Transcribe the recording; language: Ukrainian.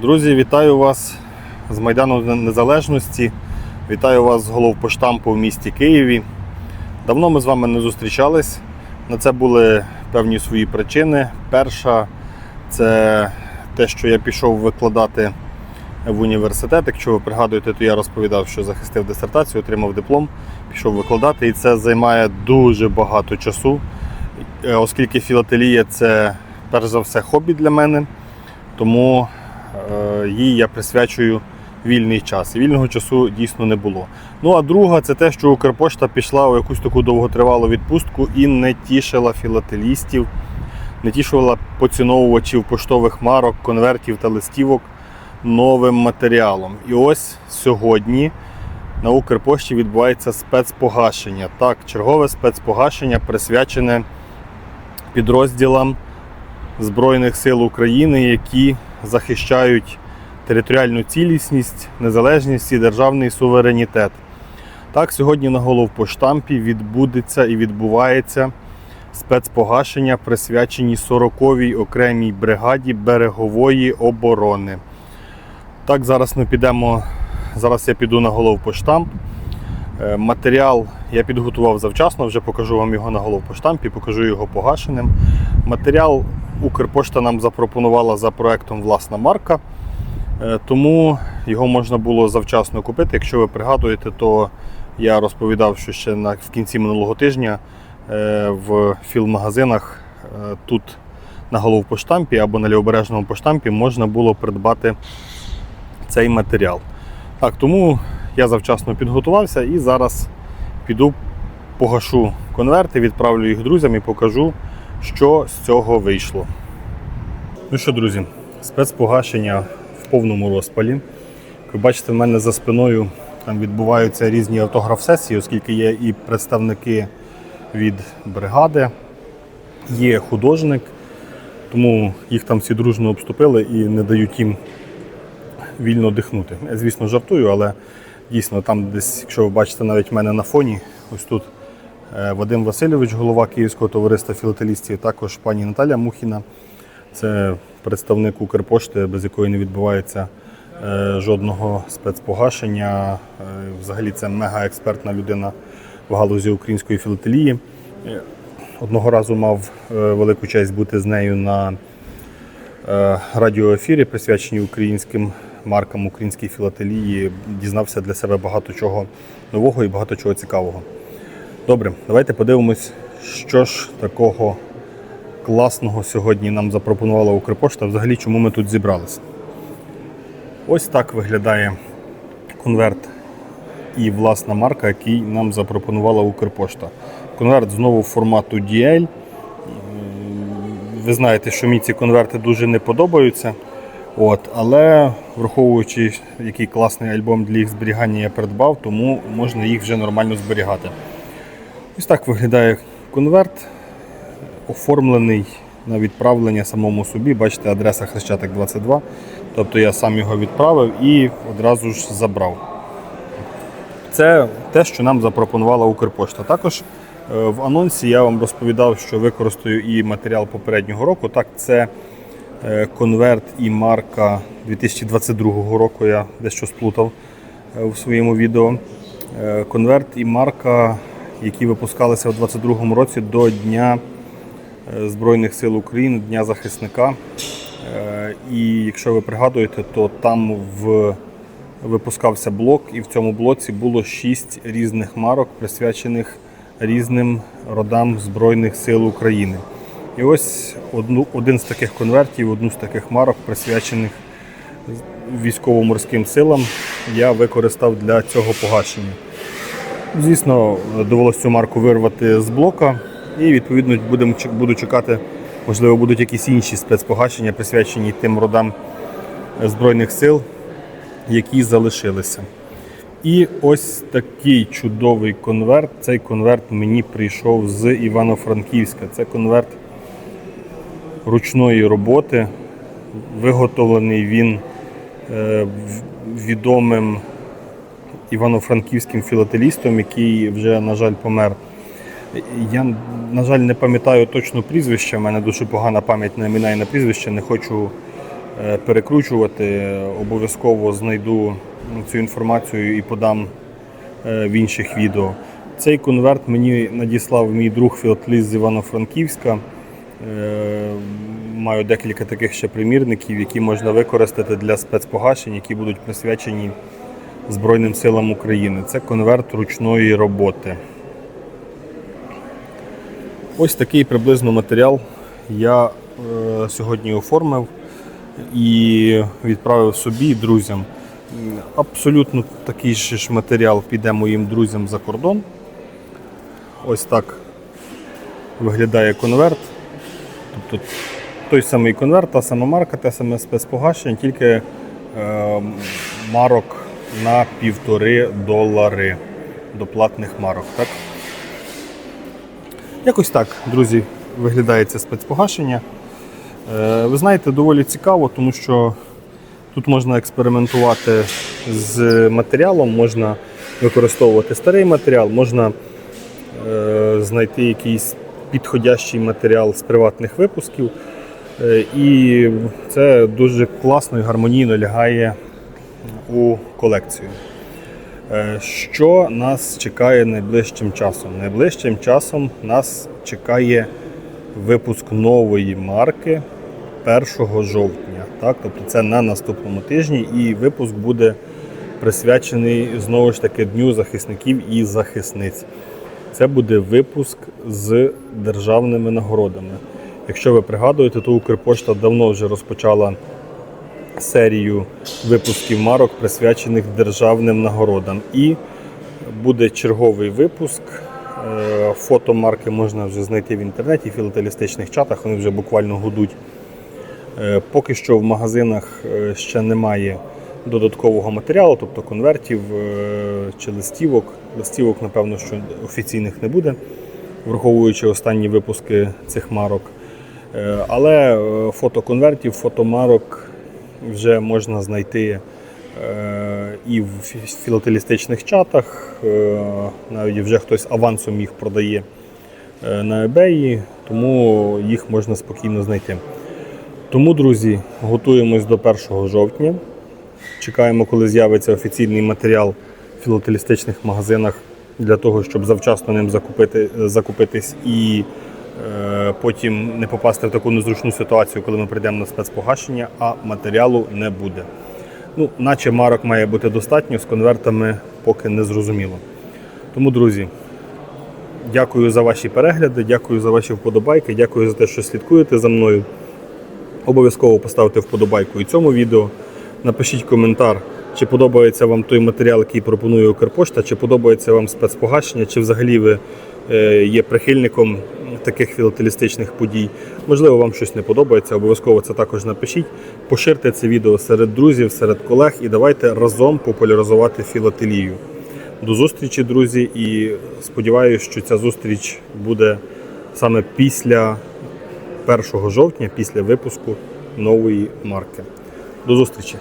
Друзі, вітаю вас з Майдану Незалежності. Вітаю вас з головпоштампу в місті Києві. Давно ми з вами не зустрічались. На це були певні свої причини. Перша це те, що я пішов викладати в університет. Якщо ви пригадуєте, то я розповідав, що захистив дисертацію, отримав диплом, пішов викладати, і це займає дуже багато часу, Е, оскільки філателія це перш за все хобі для мене. Тому їй я присвячую вільний час. Вільного часу дійсно не було. Ну а друга це те, що Укрпошта пішла у якусь таку довготривалу відпустку і не тішила філателістів, не тішила поціновувачів поштових марок, конвертів та листівок новим матеріалом. І ось сьогодні на Укрпошті відбувається спецпогашення. Так, чергове спецпогашення присвячене підрозділам Збройних сил України, які захищають територіальну цілісність, незалежність і державний суверенітет. Так, сьогодні на головпоштампі відбудеться і відбувається спецпогашення, присвячені 40-й окремій бригаді берегової оборони. Так, зараз ми підемо. Зараз я піду на головпоштамп. Е, Матеріал я підготував завчасно, вже покажу вам його на головпоштампі, покажу його погашеним. Матеріал Укрпошта нам запропонувала за проектом власна марка, Е, тому його можна було завчасно купити. Якщо ви пригадуєте, то я розповідав, що ще в кінці минулого тижня е, в філмагазинах е, тут на головпоштампі або на лівобережному поштампі можна було придбати цей матеріал. Так, тому я завчасно підготувався і зараз піду погашу конверти, відправлю їх друзям і покажу, що з цього вийшло. Ну що, друзі, спецпогашення в повному розпалі. Ви бачите, в мене за спиною там відбуваються різні автограф-сесії, оскільки є і представники від бригади, є художник, тому їх там всі дружно обступили і не дають їм вільно дихнути. Я, звісно, жартую, але дійсно там десь, якщо ви бачите навіть в мене на фоні, ось тут Вадим Васильович, голова Київського товариства філателістів, також пані Наталя Мухіна. Це представник Укрпошти, без якої не відбувається е, жодного спецпогашення. Е, Взагалі це мегаекспертна людина в галузі української філателії. Е, Одного разу мав е, велику честь бути з нею на е, радіоефірі, присвячені українським маркам українській філателії. Дізнався для себе багато чого нового і багато чого цікавого. Добре, давайте подивимось, що ж такого класного сьогодні нам запропонувала Укрпошта. Взагалі, чому ми тут зібралися. Ось так виглядає конверт і власна марка, який нам запропонувала Укрпошта. Конверт знову формату DL. Ви знаєте, що мені ці конверти дуже не подобаються. От, але враховуючи, який класний альбом для їх зберігання я придбав, тому можна їх вже нормально зберігати. Ось так виглядає конверт, оформлений на відправлення самому собі. Бачите, адреса Хрещатик 22. Тобто я сам його відправив і одразу ж забрав. Це те, що нам запропонувала Укрпошта. Також е, в анонсі я вам розповідав, що використаю і матеріал попереднього року. Так, це е, конверт і марка 2022 року. Я дещо сплутав е, в своєму відео. Конверт і марка, які випускалися у 2022 році до Дня е, Збройних сил України, Дня захисника. Е, І якщо ви пригадуєте, то там в випускався блок, і в цьому блоці було шість різних марок, присвячених різним родам Збройних сил України. І ось одну, один з таких конвертів, одну з таких марок, присвячених військово-морським силам, я використав для цього погашення. Звісно, довелося цю марку вирвати з блока, і відповідно будемо буду чекати, можливо, будуть якісь інші спецпогашення, присвячені тим родам Збройних сил, які залишилися. І ось такий чудовий конверт. Цей конверт мені прийшов з Івано-Франківська. Це конверт ручної роботи. Виготовлений він е, відомим івано-франківським філателістом, який вже, на жаль, помер. Я, на жаль, не пам'ятаю точно прізвище. У мене дуже погана пам'ять на імена і на прізвище. Не хочу е, перекручувати. Обов'язково знайду цю інформацію і подам е, в інших відео. Цей конверт мені надіслав мій друг філателіст з Івано-Франківська. Е, Маю декілька таких ще примірників, які можна використати для спецпогашень, які будуть присвячені Збройним силам України. Це конверт ручної роботи. Ось такий приблизно матеріал я е, сьогодні оформив і відправив собі друзям. Абсолютно такий ж матеріал піде моїм друзям за кордон. Ось так виглядає конверт. Тобто той самий конверт, та сама марка, те саме спецпогашення, тільки е, марок на півтори долари до платних марок. Так? Якось так, друзі, виглядає це спецпогашення. Е, ви знаєте, доволі цікаво, тому що тут можна експериментувати з матеріалом, можна використовувати старий матеріал, можна е, знайти якийсь підходящий матеріал з приватних випусків. Е, І це дуже класно і гармонійно лягає у колекцію. Е, Що нас чекає найближчим часом? Найближчим часом нас чекає випуск нової марки 1 жовтня. Так? Тобто це на наступному тижні, і випуск буде присвячений знову ж таки Дню захисників і захисниць. Це буде випуск з державними нагородами. Якщо ви пригадуєте, то Укрпошта давно вже розпочала серію випусків марок, присвячених державним нагородам. І буде черговий випуск. Е, Фото марки можна вже знайти в інтернеті, в філателістичних чатах, вони вже буквально гудуть. Е, Поки що в магазинах е, ще немає додаткового матеріалу, тобто конвертів чи листівок. Листівок, напевно, що офіційних не буде, враховуючи останні випуски цих марок. Але е, фото конвертів, фотомарок вже можна знайти е, і в фі- філателістичних чатах. е, Навіть вже хтось авансом їх продає е, на eBay, тому їх можна спокійно знайти. Тому, друзі, готуємось до 1 жовтня. Чекаємо, коли з'явиться офіційний матеріал в філателістичних магазинах для того, щоб завчасно ним закупити, закупитись і потім не попасти в таку незручну ситуацію, коли ми прийдемо на спецпогашення, а матеріалу не буде. Ну, наче марок має бути достатньо, з конвертами поки не зрозуміло. Тому, друзі, дякую за ваші перегляди, дякую за ваші вподобайки, дякую за те, що слідкуєте за мною. Обов'язково поставте вподобайку і цьому відео. Напишіть коментар, чи подобається вам той матеріал, який пропонує Укрпошта, чи подобається вам спецпогашення, чи взагалі ви е, є прихильником таких філателістичних подій. Можливо, вам щось не подобається, обов'язково це також напишіть. Поширте це відео серед друзів, серед колег і давайте разом популяризувати філателію. До зустрічі, друзі, і сподіваюся, що ця зустріч буде саме після 1 жовтня, після випуску нової марки. До зустрічі!